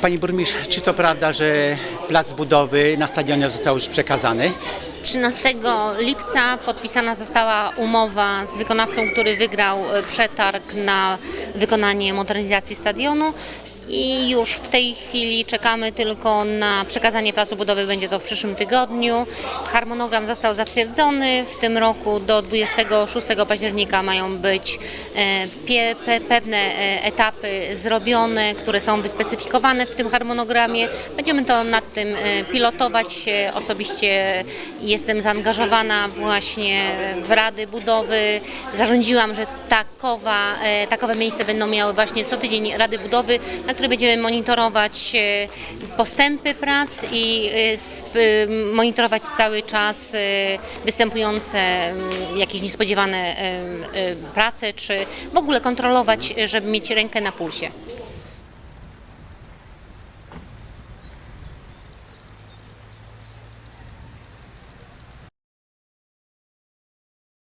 Pani burmistrz, czy to prawda, że plac budowy na stadionie został już przekazany? 13 lipca podpisana została umowa z wykonawcą, który wygrał e, przetarg na wykonanie modernizacji stadionu. I już w tej chwili czekamy tylko na przekazanie placu budowy, będzie to w przyszłym tygodniu. Harmonogram został zatwierdzony. W tym roku do 26 października mają być e, pewne e, etapy zrobione, które są wyspecyfikowane w tym harmonogramie. Będziemy to nad tym e, pilotować. Osobiście jestem zaangażowana właśnie w rady budowy. Zarządziłam, że takowa, takowe miejsce będą miały właśnie co tydzień rady budowy, na której będziemy monitorować e, postępy prac i e, e, monitorować cały czas występujące m, jakieś niespodziewane prace, czy w ogóle kontrolować, żeby mieć rękę na pulsie.